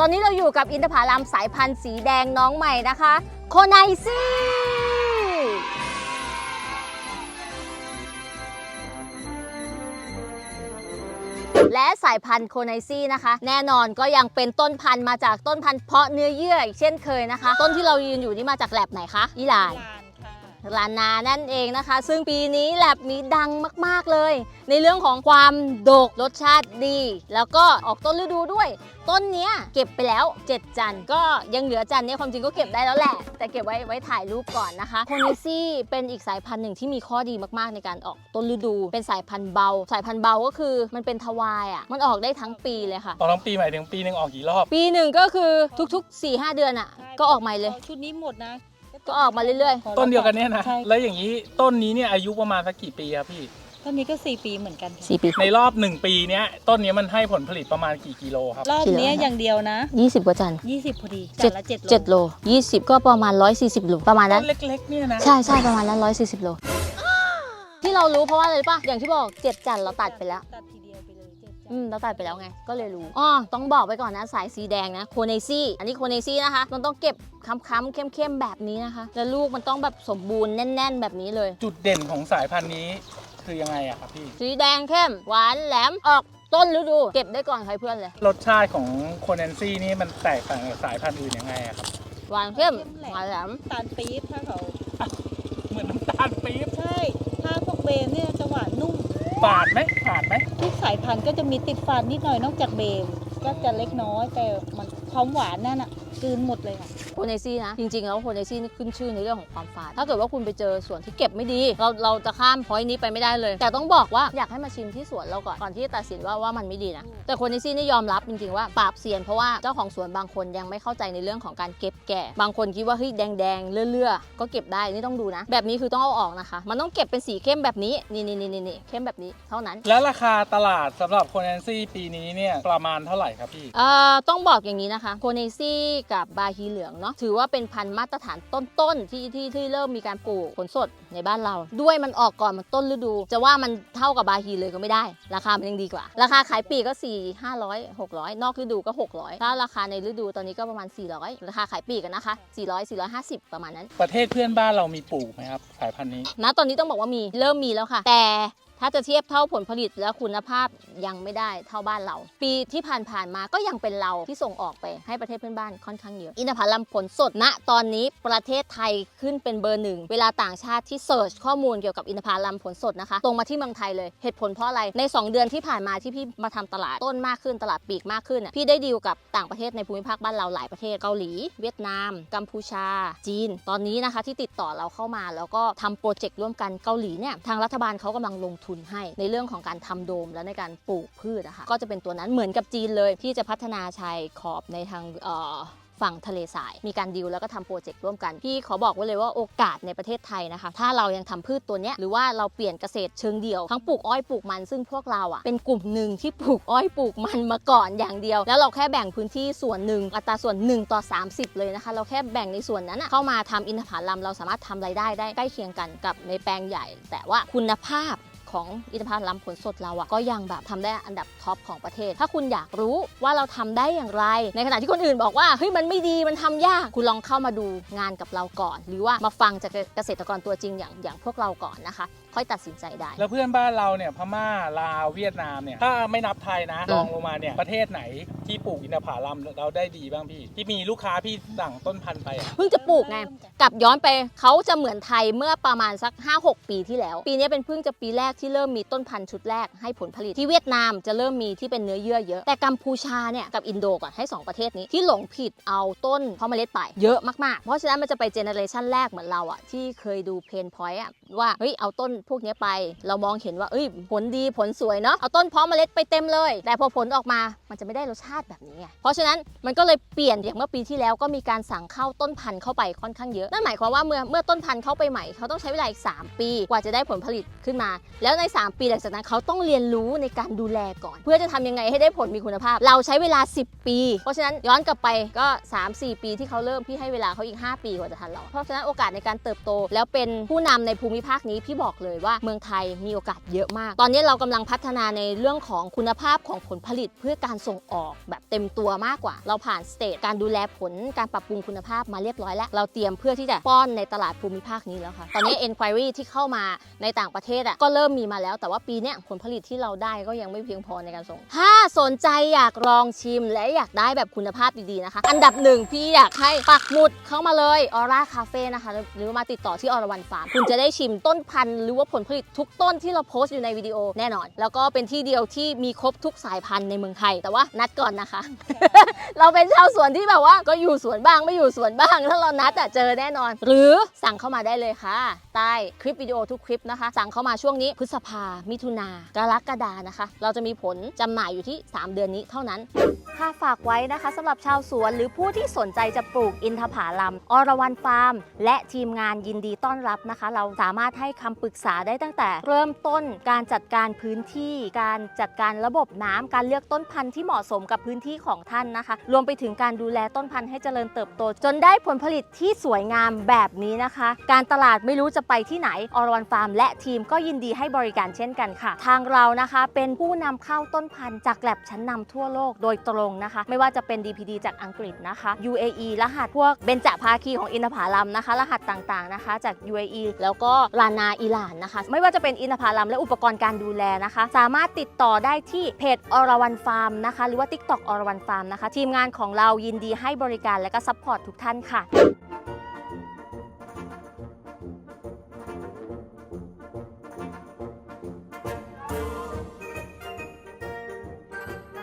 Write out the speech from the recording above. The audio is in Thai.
ตอนนี้เราอยู่กับอินทผลัมสายพันธุ์สีแดงน้องใหม่นะคะ โคไนซี่และสายพันธุ์โคไนซี่นะคะ แน่นอนก็ยังเป็นต้นพันธุ์มาจากต้นพันธุ์เพาะเนื้อเยื่ออีกเช่นเคยนะคะ ต้นที่เรายืนอยู่นี่มาจากแลบไหนคะอิหร่าน ลานค่ะลานนานั่นเองนะคะ ซึ่งปีนี้แลบนี้ดังมากๆเลย ในเรื่องของความดกรสชาติดี แล้วก็ออกต้นฤดูด้วย ต้นเนี้ยเก็บไปแล้ว 7 จันทร์ก็ยังเหลือจันทร์เนี่ยความจริงก็เก็บได้แล้วแหละ แต่เก็บไว้ไว้ถ่ายรูปก่อนนะคะโคนิซี่เป็นอีกสายพันธุ์หนึ่งที่มีข้อดีมากๆในการออกต้นฤดู เป็นสายพันธุ์เบา สายพันธุ์เบาก็คือมันเป็นทวายอะมันออกได้ทั้งปีเลยค่ะ ตอนทั้งปีหมายถึงปีหนึ่งออกกี่รอบ ปีหนึ่งก็คือทุกๆ4-5 เดือนอะก็ออกใหม่เลย ชุดนี้หมดนะ ก็ออกมาเรื่อย ต้นเดียวกันเนี่ยนะ ใช่แล้วอย่างนี้ต้นนี้เนี่ยอายุประมาณสักกี่ปีครับพี่ ต้นนี้ก็4ปีเหมือนกันๆค่ะ4ปีในรอบหนึ่งปีเนี้ยต้นเนี้ยมันให้ผลผลิตประมาณกี่กิโลครับ รอบเนี้ยอย่างเดียวนะ20กว่าจันทร์20 พอดีเจ็จัดนละ7โลเจ็ดโลยี่สิบก็ประมาณร้อยสี่สิบโลประมาณต้นั้นนเล็กๆเนี่ยนะ ใช่ใช่ประมาณนั้นร้อยสี่สิบโลที่เรารู้เพราะว่าอะไรรู้ป่ะอย่างที่บอกเจ็ดจันทร์เราตัดไปแล้ว ตัดที อืมเราตัดไปแล้วไง ก็เลยรู้อ๋อต้องบอกไปก่อนนะสายสีแดงนะโคเนซี่ อันนี้โคเนซี่นะคะ มันต้องเก็บค้ำๆเข้มๆแบบนี้นะคะ แล้วลูกมันต้องแบบสมบูรณ์แน่น ๆ แบบนี้เลย จุดเด่นของสายพันธุ์นี้คือยังไงอะครับพี่ สีแดงเข้ม หวานแหลมออกต้นฤดู เก็บได้ก่อนใครเพื่อนเลย รสชาติของโคเนนซี่นี่มันแตกต่างจากสายพันธุ์อื่นยังไงอะครับหวานเข้มหวานแหลมตาลปี๊บถ้าเขาเหมือนน้ำตาลปี๊บใช่ ถ้าพวกเบมเนี่ยจะหวานนุ่มฝาดไหมฝาดไหมทุกสายพันธุ์ก็จะมีติดฟันนิดหน่อยนอกจากเบมก็จะเล็กน้อยแต่มันความหวานนั่นอะกลืนหมดเลยค่ะ โคเนซี่นะ จริงๆ แล้วโคเนซี่นี่ขึ้นชื่อในเรื่องของความฝาด ถ้าเกิดว่าคุณไปเจอสวนที่เก็บไม่ดี เราเราจะข้ามพอยต์นี้ไปไม่ได้เลย แต่ต้องบอกว่าอยากให้มาชิมที่สวนเราก่อนก่อนที่จะตัดสินว่าว่ามันไม่ดีนะ แต่โคเนซี่นี่ยอมรับจริงๆว่าปราบเซียนเพราะว่าเจ้าของสวนบางคนยังไม่เข้าใจในเรื่องของการเก็บแก่ บางคนคิดว่าเฮ้ยแดงๆเลื่อๆก็เก็บได้นี่ต้องดูนะ แบบนี้คือต้องเอาออกนะคะ มันต้องเก็บเป็นสีเข้มแบบนี้นี่นี่นี่นี่เข้มแบบนี้เท่านั้น แล้วราคาตลาดสำหรับโคเนนซี่ปีนี้เนี่ยประมาณเท่าไหร่ครับพี่เอ่อต้องบอกอย่างนี้นะคะโคเนซี่กับบาฮีเหลืองเนาะถือว่าเป็นพันธุ์มาตรฐานต้นๆที่ที่ที่เริ่มมีการปลูกผลสดในบ้านเรา ด้วยมันออกก่อนมันต้นฤดู จะว่ามันเท่ากับบาฮีเลยก็ไม่ได้ ราคามันยังดีกว่า ราคาขายปลีกก็ 4 500 600 นอกฤดูก็ 600ถ้าราคาในฤดูตอนนี้ก็ประมาณ 400 ราคาขายปลีกกันนะคะ 400 450 ประมาณนั้น ประเทศเพื่อนบ้านเรามีปลูกไหมครับสายพันธุ์นี้ ณตอนนี้ต้องบอกว่ามีเริ่มมีแล้วค่ะ แต่ ถ้าจะเทียบเท่าผลผลิตและคุณภาพยังไม่ได้เท่าบ้านเรา ปีที่ผ่านๆมาก็ยังเป็นเราที่ส่งออกไปให้ประเทศเพื่อนบ้านค่อนข้างเยอะ อินทผลัมผลสดณตอนนี้ประเทศไทยขึ้นเป็นเบอร์หนึ่ง เวลาต่างชาติที่เสิร์ชข้อมูลเกี่ยวกับอินทผลัมผลสดนะคะ ตรงมาที่เมืองไทยเลย เหตุผลเพราะอะไร ใน 2 เดือนที่ผ่านมาที่พี่มาทำตลาดต้นมากขึ้นตลาดปลีกมากขึ้น พี่ได้ดีลกับต่างประเทศในภูมิภาคบ้านเราหลายประเทศเกาหลี เวียดนาม กัมพูชา จีน ตอนนี้นะคะที่ติดต่อเราเข้ามาแล้วก็ทำโปรเจกต์ร่วมกันเกาหลีเนี่ยทางรัฐบาลเขากำลังลงทุนให้ในเรื่องของการทำโดมและในการปลูกพืชนะคะก็จะเป็นตัวนั้นเหมือนกับจีนเลย ที่จะพัฒนาชายขอบในทางฝั่งทะเลทราย มีการดีลแล้วก็ทำโปรเจกต์ร่วมกัน พี่ขอบอกไว้เลยว่าโอกาสในประเทศไทยนะคะ ถ้าเรายังทำพืชตัวเนี้ยหรือว่าเราเปลี่ยนเกษตรเชิงเดียว ทั้งปลูกอ้อยปลูกมันซึ่งพวกเราอะ่ะเป็นกลุ่มหนึ่งที่ปลูกอ้อยปลูกมันมาก่อนอย่างเดียว แล้วเราแค่แบ่งพื้นที่ส่วนหนึ่งอัตราส่วน1ต่อ30 เลยนะคะ เราแค่แบ่งในส่วนนั้นเข้ามาทำอินทผลัมเราสามารถทำรายได้ได้ใกล้เคียงกันกับในแปลงใหญ่ แต่ว่าคุณภาพ ของอินทผลัมผลสดเราอะก็ยังแบบทำได้อันดับท็อปของประเทศ ถ้าคุณอยากรู้ว่าเราทำได้อย่างไร ในขณะที่คนอื่นบอกว่าเฮ้ยมันไม่ดีมันทำยาก คุณลองเข้ามาดูงานกับเราก่อน หรือว่ามาฟังจากเกษตรกรตัวจริงอย่างอย่างพวกเราก่อนนะคะ ค่อยตัดสินใจได้ แล้วเพื่อนบ้านเราเนี่ยพม่าลาวเวียดนามเนี่ยถ้าไม่นับไทยนะอืมลองลงมาเนี่ยประเทศไหนที่ปลูกอินทผลัมเราได้ดีบ้างพี่ ที่มีลูกค้าพี่สั่งต้นพันธุ์ไปอะเพิ่งจะปลูกไงกลับย้อนไปเขาจะเหมือนไทยเมื่อประมาณสัก 5-6 ปีที่แล้ว ปีนี้เป็นเพิ่งจะปีแรกที่เริ่มมีต้นพันธุ์ชุดแรกให้ผลผลิตที่เวียดนามจะเริ่มมีที่เป็นเนื้อเยื่อเยอะ แต่กัมพูชาเนี่ยกับอินโดก่อนให้ 2 ประเทศนี้ที่หลงผิดเอาต้นเพาะเมล็ดไปเยอะมากๆ เพราะฉะนั้นมันจะไปเจเนอเรชันแรกเหมือนเราอะที่เคยดูเพนพอยต์อะว่าเฮ้ยเอาต้นพวกนี้ไป เรามองเห็นว่าเอ้ยผลดีผลสวยเนาะเอาต้นเพาะเมล็ดไปเต็มเลย แต่พอผลออกมามันจะไม่ได้รสชาติแบบนี้ไงเพราะฉะนั้นมันก็เลยเปลี่ยนอย่างเมื่อปีที่แล้วก็มีการสั่งเข้าต้นพันธุ์เข้าไปค่อนข้างเยอะนั่นหมายความว่าเมื่อเมื่อต้นพันธุ์เข้าไปใหม่เขาต้องใช้เวลาอีก 3 ปีกว่าจะได้ผลผลิตขึ้นมาแแล้วใน 3 ปีหลังจากนั้นเขาต้องเรียนรู้ในการดูแลก่อน เพื่อจะทำยังไงให้ได้ผลมีคุณภาพ เราใช้เวลา 10 ปี เพราะฉะนั้นย้อนกลับไปก็ 3-4 ปีที่เขาเริ่มพี่ให้เวลาเขาอีก 5 ปีกว่าจะทันเรา เพราะฉะนั้นโอกาสในการเติบโต แล้วเป็นผู้นำในภูมิภาคนี้พี่บอกเลยว่าเมืองไทยมีโอกาสเยอะมาก ตอนนี้เรากำลังพัฒนาในเรื่องของคุณภาพของผลผลิตเพื่อการส่งออกแบบเต็มตัวมากกว่า เราผ่านสเตจการดูแลผลการปรับปรุงคุณภาพมาเรียบร้อยแล้ว เราเตรียมเพื่อที่จะป้อนในตลาดภูมิภาคนี้แล้วค่ะ ตอนนี้ enquiry ที่เข้ามาในต่างประเทศอะก็เริ่มมีมาแล้ว แต่ว่าปีนี้ผลผลิตที่เราได้ก็ยังไม่เพียงพอในการส่ง ถ้าสนใจอยากลองชิมและอยากได้แบบคุณภาพดีๆนะคะ อันดับหนึ่งพี่อยากให้ปักหมุดเข้ามาเลยออร่าคาเฟ่นะคะหรือมาติดต่อที่อรวันฟาร์มคุณจะได้ชิมต้นพันธุ์หรือว่าผลผลิตทุกต้นที่เราโพสต์อยู่ในวิดีโอแน่นอน แล้วก็เป็นที่เดียวที่มีครบทุกสายพันธุ์ในเมืองไทย แต่ว่านัดก่อนนะคะ เราเป็นชาวสวนที่แบบว่าก็อยู่สวนบ้างไม่อยู่สวนบ้างถ้าเรานัดอะเจอแน่นอน หรือสั่งเข้ามาได้เลยค่ะ ใต้คลิปวิดีโอทุกคลิปนะคะ สั่งเข้ามาช่วงนี้พฤษภา มิถุนากรกฎานะคะ เราจะมีผลจำหน่ายอยู่ที่ 3 เดือนนี้เท่านั้น ค่ะฝากไว้นะคะสำหรับชาวสวนหรือผู้ที่สนใจจะปลูกอินทผลัมอรวันฟาร์ม และทีมงานยินดีต้อนรับนะคะ เราสามารถให้คำปรึกษาได้ตั้งแต่ เริ่มต้นการจัดการพื้นที่ การจัดการระบบน้ำการเลือกต้นพันธุ์ที่เหมาะสมกับพื้นที่ของท่านนะคะ รวมไปถึงการดูแลต้นพันธุ์ให้เจริญเติบโต จนได้ผลผลิตที่สวยงามแบบนี้นะคะ การตลาดไม่รู้จะไปที่ไหนอรวันฟาร์ม และทีมก็ยินดีให้บริการเช่นกันค่ะ ทางเรานะคะเป็นผู้นำเข้าต้นพันธุ์จากแลบชั้นนำทั่วโลกโดยตรงนะคะ ไม่ว่าจะเป็น DPD จากอังกฤษนะคะ UAE รหัสพวกเบญจภาคีของอินทผลัมนะคะ รหัสต่างๆนะคะ จาก UAE แล้วก็ลานาอิหร่านนะคะ ไม่ว่าจะเป็นอินทผลัมและอุปกรณ์การดูแลนะคะ สามารถติดต่อได้ที่เพจอรวันฟาร์มนะคะ หรือว่า TikTok อรวันฟาร์มนะคะ ทีมงานของเรายินดีให้บริการและก็ซัพพอร์ตทุกท่านค่ะ